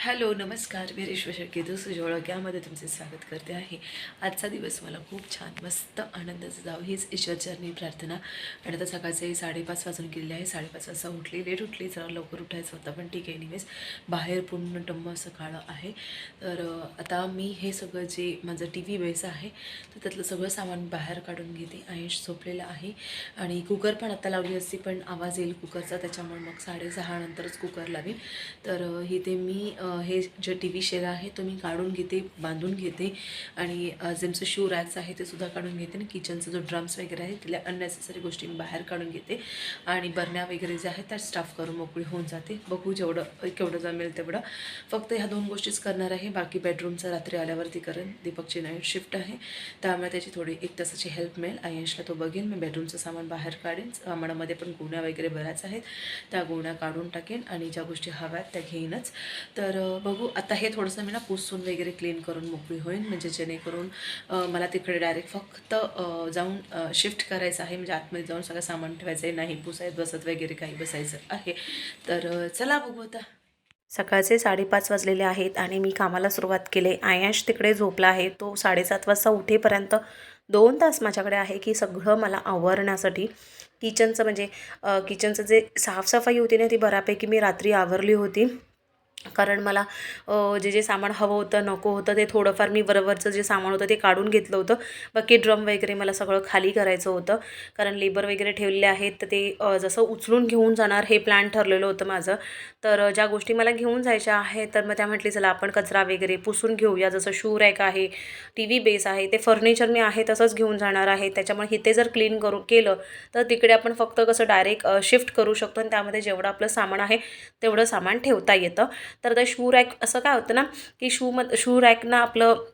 Hello नमस्कार. मी रेश्व शेळके दुसऱ्या यामध्ये तुमचे स्वागत करते आहे. आजचा दिवस मला खूप छान मस्त आनंदाचं जावं हीच ईश्वरचरणी प्रार्थना. आणि आता सकाळचे साडेपाच वाजून गेलेले आहे. साडेपाच वाजता उठली लेट उठली जरा लवकर उठायचं होतं पण ठीक आहे निवेस बाहेर पूर्ण टम्म असं काळं आहे. तर आता मी हे सगळं जे माझं टी व्ही बेस आहे तर त्यातलं सगळं सामान बाहेर काढून घेते. आयुष झोपलेलं आहे. आणि कुकर पण आता लावली असती पण आवाज येईल कुकरचा त्याच्यामुळे मग साडेसहा नंतरच कुकर लावीन. तर इथे मी हे जे टी व्ही शेड आहे तो मी काढून घेते बांधून घेते. आणि जेमचं शू रॅक्स आहे ते सुद्धा काढून घेते. आणि किचनचा जो ड्रम्स वगैरे आहे तिला अननेसेसरी गोष्टी मी बाहेर काढून घेते. आणि बरण्या वगैरे ज्या आहेत त्या स्टाफ करून मोकळी होऊन जाते. बघू जेवढं केवढं जमेल तेवढं. फक्त ह्या दोन गोष्टीच करणार आहे. बाकी बेडरूमचं रात्री आल्यावरती करेन. दीपकची नाईट शिफ्ट आहे. त्यामुळे त्याची थोडी एक तासाची हेल्प मिळेल. आयंशला तो बघेन. मी बेडरूमचं सामान बाहेर काढेन. सामानामध्ये पण गुण्या वगैरे बऱ्याच आहेत. त्या गुण्या काढून टाकेन. आणि ज्या गोष्टी हव्यात त्या घेईनच. तर बघू. आता हे थोडंसं मी ना पुसून वगैरे क्लीन करून मोकळी होईन. म्हणजे जेणेकरून मला तिकडे डायरेक्ट फक्त जाऊन शिफ्ट करायचं आहे. म्हणजे आतमध्ये जाऊन सगळं सामान ठेवायचं आहे नाही पुसायत बसत वगैरे काही बसायचं आहे. तर चला बघू आता. सकाळचे साडेपाच वाजलेले आहेत आणि मी कामाला सुरुवात केली. आयाश तिकडे झोपला आहे. तो साडेसात वाजता उठेपर्यंत दोन तास माझ्याकडे आहे की सगळं मला आवरण्यासाठी. किचनचं म्हणजे किचनचं जे साफसफाई होती ना ती बऱ्यापैकी मी रात्री आवरली होती. कारण मला जे जे सामान हवं होतं नको होतं ते थोडंफार मी बरोबरचं जे सामान होतं ते काढून घेतलं होतं. बाकी ड्रम वगैरे मला सगळं खाली करायचं होतं. कारण लेबर वगैरे ठेवलेले आहेत तर ते जसं उचलून घेऊन जाणार हे प्लॅन ठरलेलं होतं माझं. तर ज्या गोष्टी मला घेऊन जायच्या आहेत तर मग त्या म्हटली चला आपण कचरा वगैरे पुसून घेऊया. जसं शू रॅक आहे टी व्ही बेस आहे ते फर्निचर मी आहे तसंच घेऊन जाणार आहे. त्याच्यामुळे इथे जर क्लीन करू केलं तर तिकडे आपण फक्त कसं डायरेक्ट शिफ्ट करू शकतो. आणि त्यामध्ये जेवढं आपलं सामान आहे तेवढं सामान ठेवता येतं. तर ते शू रॅक असं काय होतं ना की शूम शू रॅकनं आपलं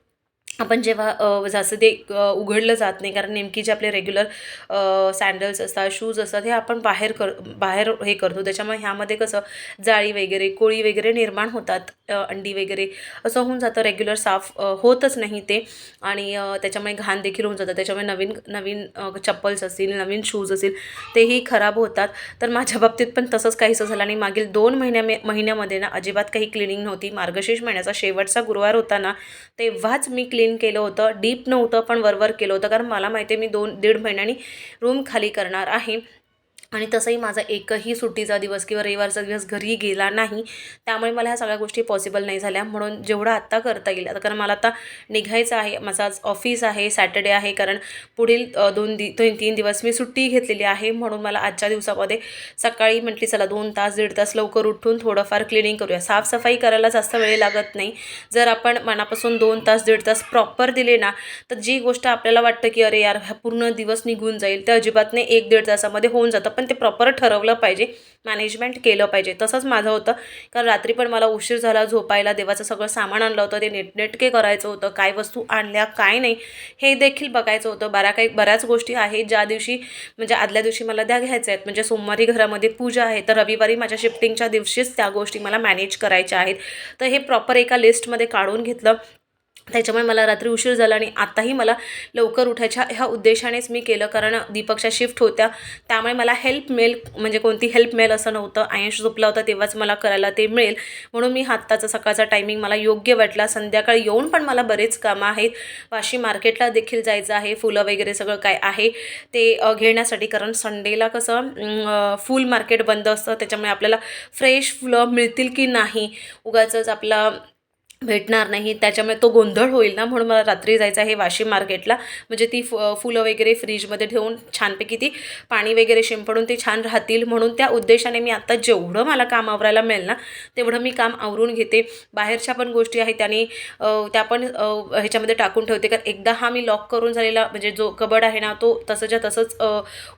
आपण जेव्हा जास्त जसं ते उघडलं जात नाही कारण नेमकी जे आपले रेग्युलर सँडल्स असतात शूज असतात हे आपण बाहेर कर बाहेर हे करतो. त्याच्यामुळे ह्यामध्ये कसं जाळी वगैरे कोळी वगैरे निर्माण होतात अंडी वगैरे असं होऊन जातं. रेग्युलर साफ होतच नाही ते. आणि त्याच्यामुळे घाण देखील होऊन जातं त्याच्यामुळे नवीन नवीन चप्पल्स असतील नवीन शूज असतील तेही खराब होतात. तर माझ्या बाबतीत पण तसंच काहीसं झालं. आणि मागील दोन महिन्या महिन्यामध्ये ना अजिबात काही क्लिनिंग नव्हती. मार्गशीर्ष महिन्याचा शेवटचा गुरुवार होता ना तेव्हाच मी क्लिन केलं होतं. डीप नव्हतं पण वरवर केलं होतं. कारण मला माहिती आहे मी दोन दीड महिन्यांनी रूम खाली करणार आहे. आणि तसंही माझा एकही सुट्टीचा दिवस किंवा रविवारचा दिवस घरी गेला नाही त्यामुळे मला ह्या सगळ्या गोष्टी पॉसिबल नाही झाल्या. म्हणून जेवढं आत्ता करता येईल आता कारण मला आता निघायचं आहे माझं आज ऑफिस आहे सॅटर्डे आहे कारण पुढील दोन दि दोन तीन दिवस मी सुट्टी घेतलेली आहे. म्हणून मला आजच्या दिवसामध्ये सकाळी म्हटली चला दोन तास दीड तास लवकर उठून थोडंफार क्लिनिंग करूया. साफसफाई करायला जास्त वेळ लागत नाही. जर आपण मनापासून दोन तास दीड तास प्रॉपर दिले ना तर जी गोष्ट आपल्याला वाटतं की अरे यार हा पूर्ण दिवस निघून जाईल ते अजिबात नाही. एक दीड तासामध्ये होऊन जातं. पण ते प्रॉपर ठरवलं पाहिजे. मॅनेजमेंट केलं पाहिजे. तसंच माझं होतं. कारण रात्री पण मला उशीर झाला झोपायला. देवाचं सगळं सामान आणलं होतं. ते नेटनेटके करायचं होतं. काय वस्तू आणल्या काय नाही. हे देखील बघायचं होतं. बऱ्या काही बऱ्याच गोष्टी आहेत. ज्या दिवशी म्हणजे आदल्या दिवशी मला त्या घ्यायच्या आहेत. म्हणजे सोमवारी घरामध्ये पूजा आहे. तर रविवारी माझ्या शिफ्टिंगच्या दिवशीच त्या गोष्टी मला मॅनेज करायच्या आहेत. तर हे प्रॉपर एका लिस्टमध्ये काढून घेतलं. त्याच्यामुळे मला रात्री उशीर झाला आणि आताही मला लवकर उठायच्या ह्या उद्देशानेच मी केलं कारण दीपकच्या शिफ्ट होत्या. त्यामुळे मला हेल्प मिळेल म्हणजे कोणती हेल्प मिळेल असं नव्हतं. आयुष झोपला होता तेव्हाच मला करायला ते मिळेल म्हणून मी आत्ताचा सकाळचा टायमिंग मला योग्य वाटला. संध्याकाळी येऊन पण मला बरेच कामं आहेत. वाशी मार्केटला देखील जायचं आहे. फुलं वगैरे सगळं काय आहे ते घेण्यासाठी. कारण संडेला कसं फुल मार्केट बंद असतं. त्याच्यामुळे आपल्याला फ्रेश फुलं मिळतील की नाही? उगाचच आपला भेटणार नाही. त्याच्यामुळे तो गोंधळ होईल ना म्हणून मला रात्री जायचं आहे वाशिम मार्केटला. म्हणजे ती फ फुलं वगैरे फ्रीजमध्ये ठेवून छानपैकी ती पाणी वगैरे शिंपडून ते छान राहतील म्हणून त्या उद्देशाने मी आत्ता जेवढं मला काम आवरायला मिळेल ना तेवढं मी काम आवरून घेते. बाहेरच्या पण गोष्टी आहेत त्याने त्या पण ह्याच्यामध्ये टाकून ठेवते. कारण एकदा हा मी लॉक करून झालेला म्हणजे जो कबड आहे ना तो तसंच्या तसंच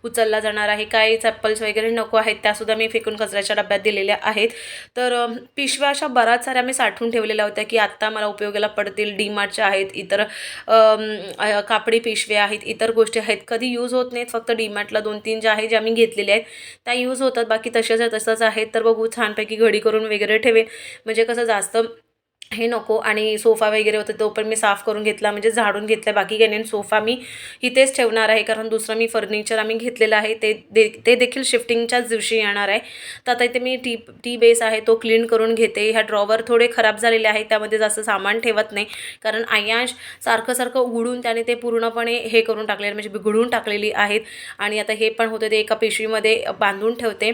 उचलला जाणार आहे. काय चप्पल्स वगैरे नको आहेत त्यासुद्धा मी फेकून कचऱ्याच्या डब्यात दिलेल्या आहेत. तर पिशव्या अशा बऱ्याच साऱ्या मी साठवून ठेवलेल्या होत्या की की आत्ता मला उपयोगाला पडतील डीमार्टच्या आहेत इतर कापडी पिशव्या आहेत इतर गोष्टी आहेत. कधी यूज होत नाहीत फक्त डीमार्टला दोन तीन ज्या आहेत ज्या मी घेतलेल्या आहेत त्या यूज होतात. बाकी तशाच तसंच आहेत. तर बघू छानपैकी घडी करून वगैरे ठेवेन. म्हणजे कसं जास्त हे नको आणि सोफा वगैरे होता तो पण मी साफ करून घेतला म्हणजे झाडून घेतला बाकी काही नाही सोफा मी इथेच ठेवणार आहे कारण दुसरं मी फर्निचर आम्ही घेतलेलं आहे. ते दे ते देखील शिफ्टिंगच्याच दिवशी येणार आहे. तर आता इथे मी टी टी बेस आहे तो क्लीन करून घेते. ह्या ड्रॉवर थोडे खराब झालेले आहे त्यामध्ये जास्त सामान ठेवत नाही. कारण आयांश सारखं सारखं उघडून त्याने ते पूर्णपणे हे करून टाकलेले म्हणजे बिघडून टाकलेली आहेत. आणि आता हे पण होतं ते एका पिशवीमध्ये बांधून ठेवते.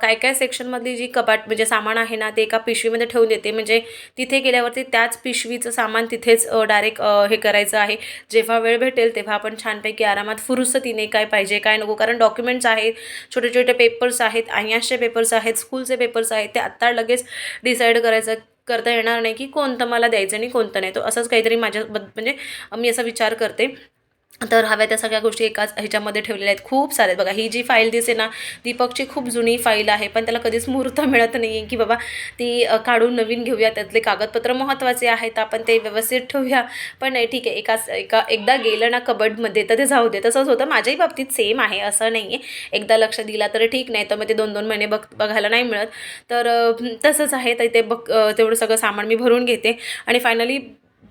काय काय सेक्शनमधली जी कपाट म्हणजे सामान आहे ना ते एका पिशवीमध्ये ठेवून देते. म्हणजे तिथे गेल्यावरती त्याच पिशवीचं सामान तिथेच डायरेक्ट हे करायचं आहे. जेव्हा वेळ भेटेल तेव्हा आपण छानपैकी आरामात फुरुसतीने काय पाहिजे काय नको. कारण डॉक्युमेंट्स आहेत छोटे छोटे पेपर्स आहेत आयांशचे पेपर्स आहेत स्कूलचे पेपर्स आहेत ते आत्ता लगेच डिसाईड करायचं करता येणार नाही की कोणतं मला द्यायचं आणि कोणतं नाही. तो असंच काहीतरी माझ्या म्हणजे मी असा विचार करते. तर हव्या त्या सगळ्या गोष्टी एकाच ह्याच्यामध्ये ठेवलेल्या आहेत. खूप सारे आहेत. बघा ही जी फाईल दिसे ना दीपकची खूप जुनी फाईल आहे पण त्याला कधीच मुहूर्त मिळत नाही आहे की बाबा ती काढून नवीन घेऊया त्यातले कागदपत्र महत्त्वाचे आहेत आपण ते व्यवस्थित ठेवूया. पण नाही ठीक आहे एकाच एका एकदा गेलं ना कबडमध्ये तर ते जाऊ दे. तसंच होतं. माझ्याही बाबतीत सेम आहे असं नाही आहे एकदा लक्ष दिला तर ठीक नाही तर मग ते दोन दोन महिने बघ बघायला नाही मिळत. तर तसंच आहे. तर ते बघ तेवढं सगळं सामान मी भरून घेते. आणि फायनली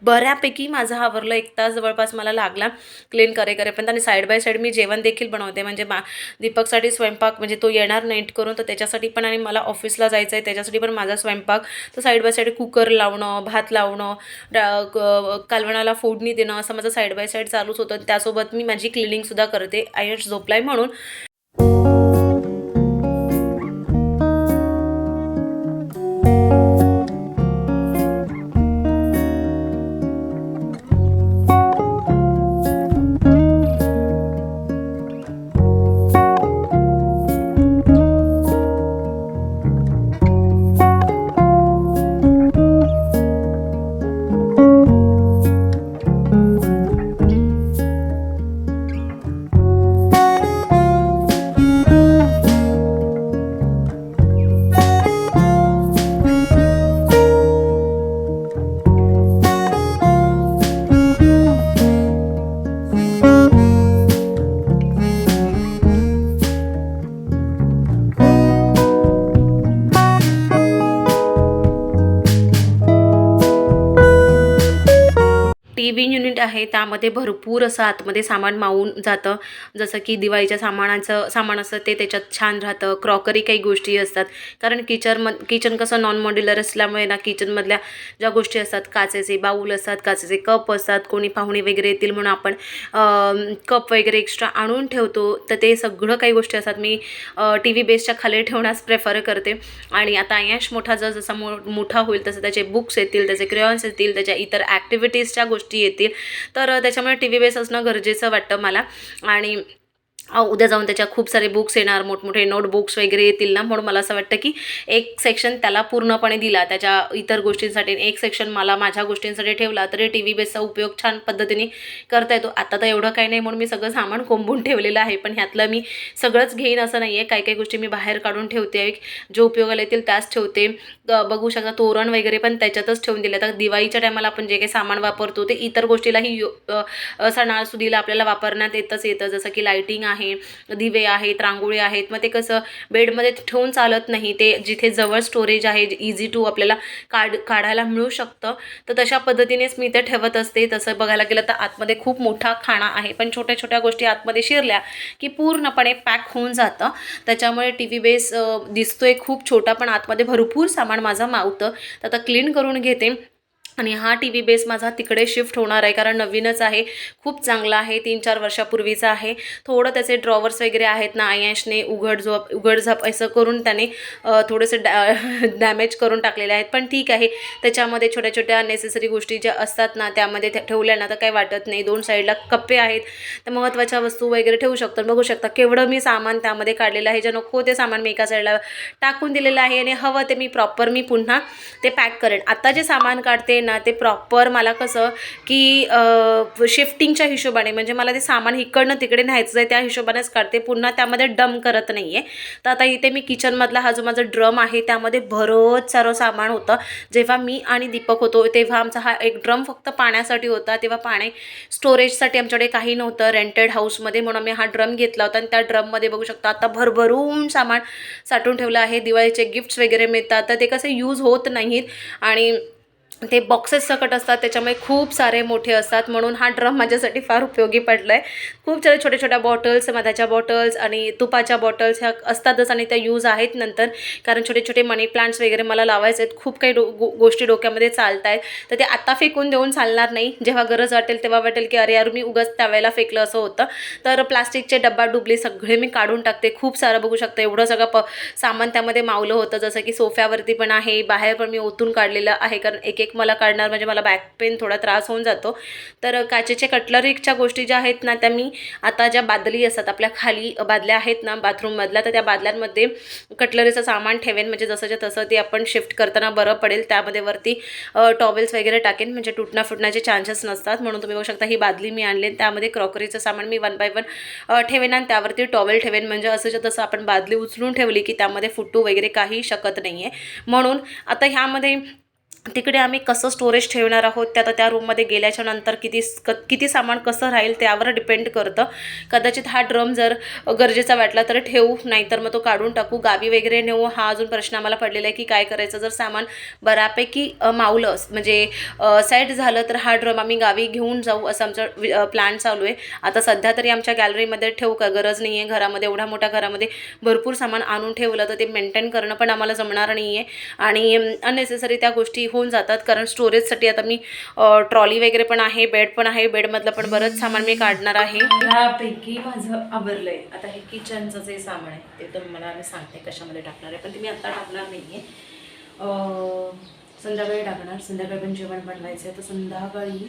बऱ्यापैकी माझं आवरलं एक तास जवळपास मला लागला क्लीन करे करेपर्यंत आणि साईड बाय साईड मी जेवण देखील बनवते. म्हणजे मा दीपकसाठी स्वयंपाक म्हणजे तो येणार नाईट करून तर त्याच्यासाठी पण आणि मला ऑफिसला जायचं आहे त्याच्यासाठी पण माझा स्वयंपाक. तर साईड बाय साईड कुकर लावणं भात लावणं क- कालवणाला फोडणी देणं असं माझं साईड बाय साईड चालूच होतं. त्यासोबत मी माझी क्लिनिंगसुद्धा करते. आयुष झोपलाय म्हणून. टी व्ही आहे त्यामध्ये भरपूर असं आतमध्ये सामान मावून जातं. जसं की दिवाळीच्या सामानाचं सामान असतं ते त्याच्यात छान राहतं. क्रॉकरी काही गोष्टी असतात. कारण किचनम किचन कसं नॉन मॉड्युलर असल्यामुळे ना किचनमधल्या ज्या गोष्टी असतात काचेचे बाऊल असतात काचेचे कप असतात कोणी पाहुणे वगैरे येतील म्हणून आपण कप वगैरे एक्स्ट्रा आणून ठेवतो तर ते सगळं काही गोष्टी असतात. मी टी व्ही बेसच्या खाली ठेवण्यास प्रेफर करते. आणि आता आयश मोठा जर जसा मो मोठा होईल तसं त्याचे बुक्स येतील त्याचे क्रेयॉन्स येतील त्याच्या इतर ॲक्टिव्हिटीजच्या गोष्टी येतील. तर त्याच्यामुळे टी व्ही बेस असणं गरजेचं वाटतं मला. आणि उद्या जाऊन त्याच्या खूप सारे बुक्स येणार मोठमोठे नोटबुक्स वगैरे येतील ना म्हणून मला असं वाटतं की एक सेक्शन त्याला पूर्णपणे दिला त्याच्या इतर गोष्टींसाठी. एक सेक्शन मला माझ्या गोष्टींसाठी ठेवला तरी टी व्ही बेसचा उपयोग छान पद्धतीने करता येतो. आता तर एवढं काही नाही म्हणून मी सगळं सामान कोंबून ठेवलेलं आहे पण ह्यातलं मी सगळंच घेईन असं नाही आहे काही काही गोष्टी मी बाहेर काढून ठेवते जे उपयोगाला येतील त्याच ठेवते. बघू शकता तोरण वगैरे पण त्याच्यातच ठेवून दिलं तर दिवाळीच्या टायमाला आपण जे काही सामान वापरतो ते इतर गोष्टीलाही यो सणासुदीला आपल्याला वापरण्यात येतच येतं. जसं की लाईटिंग आहे दिवे आहेत रांगोळी आहेत. मग ते कसं बेडमध्ये ठेवून चालत नाही ते जिथे जवळ स्टोरेज आहे इझी टू आपल्याला काढ काढायला मिळू शकतं. तर तशा पद्धतीनेच मी ते ठेवत असते. तसं बघायला गेलं तर आतमध्ये खूप मोठा खाणा आहे. पण छोट्या छोट्या गोष्टी आतमध्ये शिरल्या की पूर्णपणे पॅक होऊन जातं. त्याच्यामुळे टी व्ही बेस दिसतोय खूप छोटा पण आतमध्ये भरपूर सामान माझं मावतं. तर आता क्लीन करून घेते. आणि हा टी व्ही बेस माझा तिकडे शिफ्ट होणार आहे कारण नवीनच आहे. खूप चांगला आहे तीन चार वर्षापूर्वीचा आहे. थोडं त्याचे ड्रॉवर्स वगैरे आहेत ना आयॅशने उघड झोप उघडझाप असं करून त्याने थोडंसं डॅ डॅमेज करून टाकलेले आहेत. पण ठीक आहे त्याच्यामध्ये छोट्या छोट्या नेसेसरी गोष्टी ज्या असतात ना त्यामध्ये त्या ठेवल्या ना तर काही वाटत नाही. दोन साईडला कप्पे आहेत तर महत्त्वाच्या वस्तू वगैरे ठेवू शकतो. बघू शकता केवढं मी सामान त्यामध्ये काढलेलं आहे. जे नको ते सामान मी एका साईडला टाकून दिलेलं आहे आणि हवं ते मी प्रॉपर मी पुन्हा ते पॅक करेन. आता जे सामान काढते ना ते प्रॉपर मला कसं की शिफ्टिंगच्या हिशोबाने म्हणजे मला ते सामान इकडनं तिकडे न्यायचं आहे त्या हिशोबानेच काढते. पुन्हा त्यामध्ये डम करत नाही आहे तर आता इथे मी किचनमधला हा जो माझा ड्रम आहे त्यामध्ये भरत सारं सामान होतं. जेव्हा मी आणि दीपक होतो तेव्हा आमचा हा एक ड्रम फक्त पाण्यासाठी होता. तेव्हा पाणी स्टोरेजसाठी आमच्याकडे काही नव्हतं. रेंटेड हाऊसमध्ये म्हणून आम्ही हा ड्रम घेतला होता. आणि त्या ड्रममध्ये बघू शकता आता भरभरून सामान साठवून ठेवलं आहे. दिवाळीचे गिफ्ट्स वगैरे मिळतात. तर ते कसे यूज होत नाहीत. आणि ते बॉक्सेस सकट असतात त्याच्यामुळे खूप सारे मोठे असतात. म्हणून हा ड्रम माझ्यासाठी फार उपयोगी पडला आहे खूप सारे छोट्या छोट्या बॉटल्स मधाच्या बॉटल्स आणि तुपाच्या बॉटल्स ह्या असतातच आणि त्या यूज आहेत नंतर. कारण छोटे छोटे मनी प्लांट्स वगैरे मला लावायचे आहेत. खूप काही डो गो गोष्टी डोक्यामध्ये चालत आहेत तर ते आता फेकून देऊन चालणार नाही. जेव्हा गरज वाटेल तेव्हा वाटेल की अरे यार मी उगाच त्यावेळेला फेकलं असं होतं. तर प्लास्टिकचे डब्बा डुबली सगळे मी काढून टाकते. खूप सारं बघू शकते. एवढं सगळं प सामान त्यामध्ये मावलं होतं. जसं की सोफ्यावरती पण आहे. बाहेर पण मी ओतून काढलेलं आहे. कारण एक एक मला काढणार म्हणजे मला बॅक पेन थोडा त्रास होऊन जातो. तर काचेच्या कटलरीच्या गोष्टी ज्या आहेत ना त्या मी आता ज्या बादली असतात आपल्या खाली बादल्या आहेत ना बाथरूममधल्या तर त्या बादल्यांमध्ये कटलरीचं सामान ठेवेन. म्हणजे जसंच्या तसं ते आपण शिफ्ट करताना बरं पडेल. त्यामध्ये वरती टॉवेल्स वगैरे टाकेन. म्हणजे तुटण्या फुटण्याचे चान्सेस नसतात. म्हणून तुम्ही बघू शकता ही बादली मी आणली त्यामध्ये क्रॉकरीचं सामान मी वन बाय वन ठेवेन आणि त्यावरती टॉवेल ठेवेन. म्हणजे असंच्या तसं आपण बादली उचलून ठेवली की त्यामध्ये फुटू वगैरे काही शकत नाही आहे म्हणून आता ह्यामध्ये तिकडे आम्ही कसं स्टोरेज ठेवणार आहोत त्या आता त्या रूममध्ये गेल्याच्यानंतर किती क किती सामान कसं राहील त्यावर डिपेंड करतं. कदाचित हा ड्रम जर गरजेचा वाटला तर ठेवू नाहीतर मग तो काढून टाकू. गावी वगैरे नेऊ हा अजून प्रश्न आम्हाला पडलेला आहे की काय करायचं? जर सामान बऱ्यापैकी मावलं म्हणजे सेट झालं तर हा ड्रम आम्ही गावी घेऊन जाऊ असं आमचं प्लॅन चालू आहे. आता सध्या तरी आमच्या गॅलरीमध्ये ठेवू का? गरज नाही आहे घरामध्ये एवढ्या मोठ्या घरामध्ये भरपूर सामान आणून ठेवलं तर ते मेंटेन करणं पण आम्हाला जमणार नाही आहे आणि अननेसेसरी त्या गोष्टी होऊन जातात. कारण स्टोरेजसाठी आता मी ट्रॉली वगैरे पण आहे बेड पण आहे बेडमधलं पण बरंच सामान मी काढणार आहे. ह्यापैकी माझं आवरलंय. आता हे किचनचं जे सामान आहे ते तर मला मी सांगते कशामध्ये टाकणार आहे. पण ते मी आता टाकणार नाही आहे संध्याकाळी टाकणार. संध्याकाळी पण जेवण बनवायचं आहे तर संध्याकाळी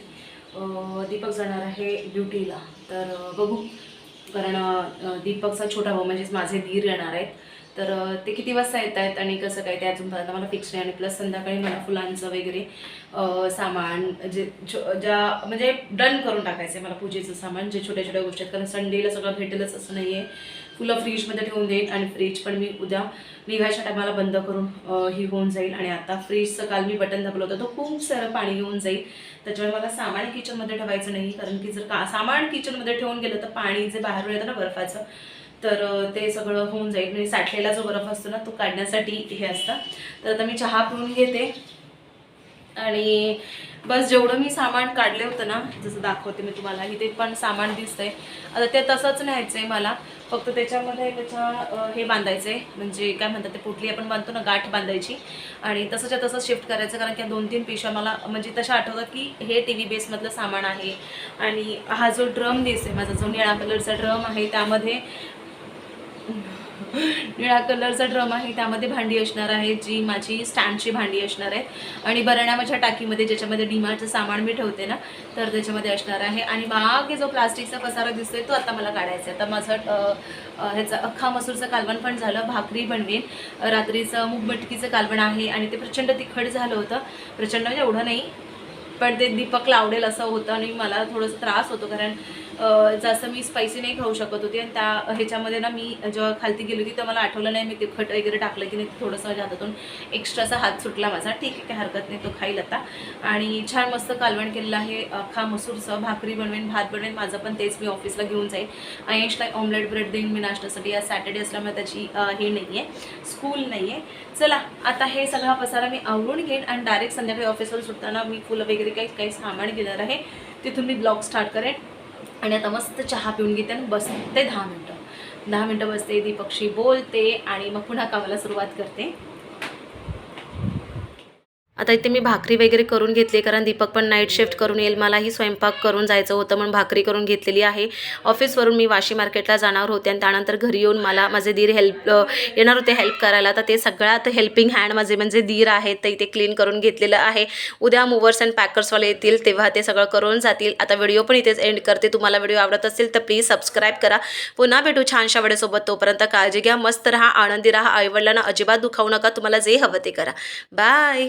दीपक जाणार आहे ड्युटीला तर बघू. कारण दीपकचा छोटा भाऊ म्हणजेच माझे धीर येणार आहेत. तर ते किती वाजता येत आहेत आणि कसं काय? ते अजूनपर्यंत मला फिक्स नाही आणि प्लस संध्याकाळी मला फुलांचं वगैरे सामान जे ज्या म्हणजे डन करून टाकायचं आहे मला पूजेचं सामान जे छोट्या छोट्या गोष्टी आहेत. कारण संडेला सगळं भेटेलच असं नाही आहे फुलं फ्रीजमध्ये ठेवून देईन आणि फ्रीज पण मी उद्या निघायच्या टायमाला बंद करून ही होऊन जाईल. आणि आता फ्रीजचं काल मी बटन दाबलं होतं. तो खूप सारं पाणी घेऊन जाईल. त्याच्यामुळे मला सामान किचनमध्ये ठेवायचं नाही. कारण की जर का सामान किचनमध्ये ठेवून गेलं तर पाणी जे बाहेरून येतं ना बर्फाचं तर ते सगळं होऊन जाईल. म्हणजे साठलेला जो बर्फ असतो ना तो काढण्यासाठी हे असतं. तर आता मी चहा पिऊन घेते. आणि बस जेवढं मी सामान काढले होतं ना जसं दाखवते मी तुम्हाला इथे पण सामान दिसतंय. आता ते तसंच न्यायचं आहे मला. फक्त त्याच्यामध्ये त्याच्या हे बांधायचं आहे म्हणजे काय म्हणतात ते पोटली आपण बांधतो ना गाठ बांधायची. आणि तसंच्या तसं शिफ्ट करायचं कारण की दोन तीन पिशव्या मला म्हणजे तशा आठवतात की हे टी व्ही बेसमधलं सामान आहे. आणि हा जो ड्रम दिसतोय माझा जो निळा कलरचा ड्रम आहे त्यामध्ये निळा कलरचा ड्रम आहे त्यामध्ये भांडी असणार आहे जी माझी स्टँडची भांडी असणार आहे आणि बरण्या माझ्या टाकीमध्ये ज्याच्यामध्ये डीमार्टचं सामान मी ठेवते ना तर त्याच्यामध्ये असणार आहे. आणि मागे जो प्लास्टिकचा पसारा दिसतोय तो आता मला काढायचा आहे. आता माझं ह्याचं अख्खा मसूरचं कालवण पण झालं भाकरी बनवेन. रात्रीचं मूग मटकीचं कालवण आहे आणि ते प्रचंड तिखट झालं होतं. प्रचंड म्हणजे एवढं नाही पण ते दीपक लावडेल असं होतं आणि मला थोडंसं त्रास होतो कारण जसं जास्त मी स्पायसी नाही खाऊ शकत होती आणि त्या ह्याच्यामध्ये ना मी जेव्हा खालती गेली होती तर मला आठवलं नाही मी तिखट वगैरे टाकलं की नाही थोडंसं माझ्या हातातून एक्स्ट्राचा हात सुटला माझा. ठीक आहे काही हरकत नाही तो खाईल आता. आणि छान मस्त कालवण केलेलं आहे अख्खा मसूरचं भाकरी बनवेन भात बनवेन माझं पण तेच मी ऑफिसला घेऊन जाईन. आयशला ऑमलेट ब्रेड देईन मी नाश्त्यासाठी आज सॅटर्डे असल्यामुळे त्याची हे नाही आहे स्कूल नाही आहे चला आता हे सगळा पसारा मी आवरून घेईन आणि डायरेक्ट संध्याकाळी ऑफिसवर सुटताना मी फुलं वगैरे काही काही सामान घेणार आहे तिथून मी ब्लॉग स्टार्ट करेन. आणि आता मस्त चहा पिऊन घेते आणि बसते दहा मिनटं. दहा मिनटं बसते दीपकशी बोलते आणि मग पुन्हा कामाला सुरुवात करते. आता इथे मी भाकरी वगैरे करून घेतली कारण दीपक पण नाईट शिफ्ट करून येईल. मलाही स्वयंपाक करून जायचं होतं म्हणून भाकरी करून घेतलेली आहे. ऑफिसवरून मी वाशी मार्केटला जाणार होते आणि त्यानंतर घरी येऊन मला माझे दीर हेल्प येणार होते हेल्प करायला. तर ते सगळ्यात हेल्पिंग हँड माझे म्हणजे दीर आहेत तर इथे क्लीन करून घेतलेलं आहे. उद्या मूवर्स अँड पॅकर्सवाले येतील तेव्हा ते सगळं करून जातील. आता व्हिडिओ पण इथेच एंड करते. तुम्हाला व्हिडिओ आवडत असेल तर प्लीज सबस्क्राईब करा. पुन्हा भेटू छानशा वेळेसोबत. तोपर्यंत काळजी घ्या मस्त राहा आनंदी राहा. आईवडिलांना अजिबात दुखावू नका. तुम्हाला जे हवं ते करा. बाय